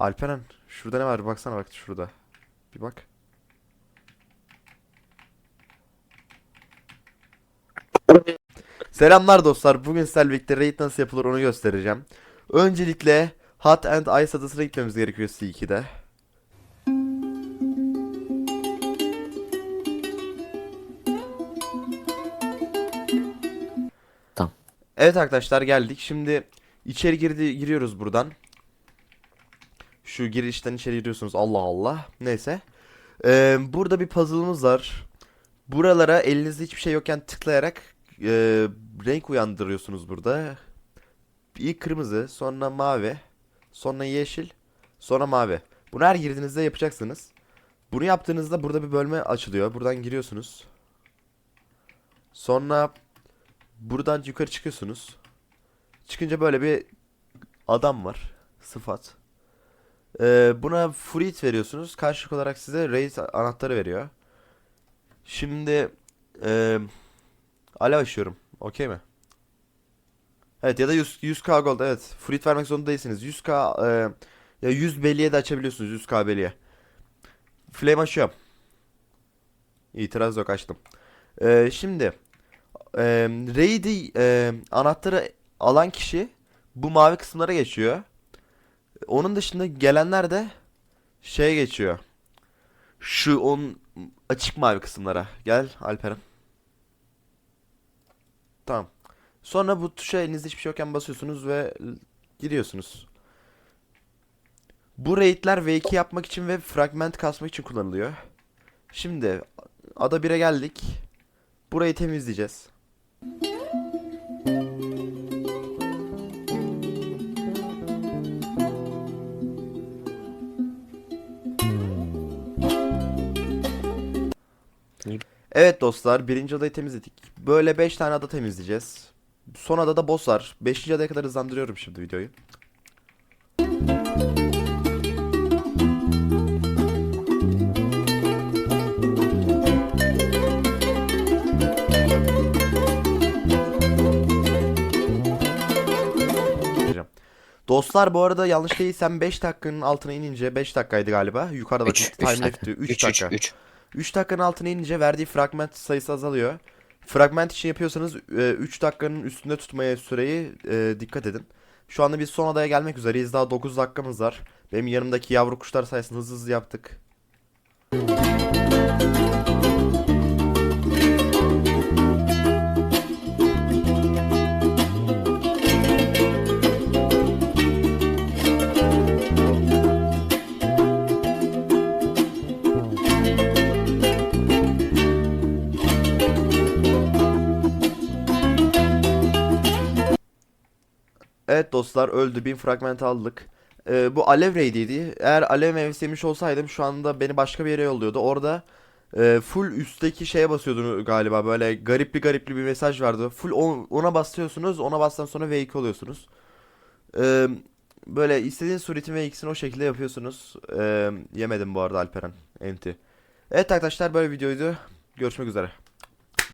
Alperen şurada ne var? Bir baksana bak şurada. Bir bak. Selamlar dostlar. Bugün sizlerle birlikte raid nasıl yapılır onu göstereceğim. Öncelikle Hot and Ice adasına gitmemiz gerekiyor C2'de. Tamam. Evet arkadaşlar geldik. Şimdi içeri girdi giriyoruz buradan. Şu girişten içeri giriyorsunuz. Allah Allah. Neyse. Ee, burada bir puzzle'ımız var. Buralara elinizde hiçbir şey yokken tıklayarak e, renk uyandırıyorsunuz burada. İlk kırmızı, sonra mavi, sonra yeşil, sonra mavi. Bunu her girdiğinizde yapacaksınız. Bunu yaptığınızda burada bir bölme açılıyor. Buradan giriyorsunuz. Sonra buradan yukarı çıkıyorsunuz. Çıkınca böyle bir adam var. Sıfat. Ee, buna fruit veriyorsunuz. Karşılık olarak size raid anahtarı veriyor. Şimdi eee alev açıyorum. Okey mi? Evet ya da 100, 100k gold evet. Fruit vermek zorunda değilsiniz. 100k eee, ya 100 beliye de açabiliyorsunuz 100k beliye. Flame açıyorum. İtiraz yok açtım. Eee, şimdi eee raid'i eee, anahtarı alan kişi bu mavi kısımlara geçiyor. Onun dışında gelenler de şeye geçiyor. Şu on açık mavi kısımlara. Gel Alperen. Tamam. Sonra bu tuşa elinizde hiçbir şey yokken basıyorsunuz ve gidiyorsunuz. Bu raidler V2 yapmak için ve fragment kasmak için kullanılıyor. Şimdi ada 1'e geldik. Burayı temizleyeceğiz. Evet dostlar birinci adayı temizledik. Böyle 5 tane ada temizleyeceğiz. Son adada boss var. 5. adaya kadar hızlandırıyorum şimdi videoyu. Dostlar bu arada yanlış değilsem 5 dakikanın altına inince 5 dakikaydı galiba. Yukarıda bakın 3 time 3 left diyor. 3 dakika. 3 3 dakikanın altına inince verdiği fragment sayısı azalıyor. Fragment için yapıyorsanız 3 dakikanın üstünde tutmaya süreyi e, dikkat edin. Şu anda biz son adaya gelmek üzereyiz. Daha 9 dakikamız var. Benim yanımdaki yavru kuşlar sayesinde hızlı hızlı yaptık. Evet dostlar öldü. 1000 fragment aldık. Ee, bu alev raidiydi. Eğer alev meyvesi olsaydım şu anda beni başka bir yere yolluyordu. Orada e, full üstteki şeye basıyordun galiba. Böyle garipli garipli bir mesaj vardı. Full on- ona basıyorsunuz. Ona bastan sonra V2 oluyorsunuz. Ee, böyle istediğiniz suretin V2'sini o şekilde yapıyorsunuz. Ee, yemedim bu arada Alperen. Enti. Evet arkadaşlar böyle videoydu. Görüşmek üzere.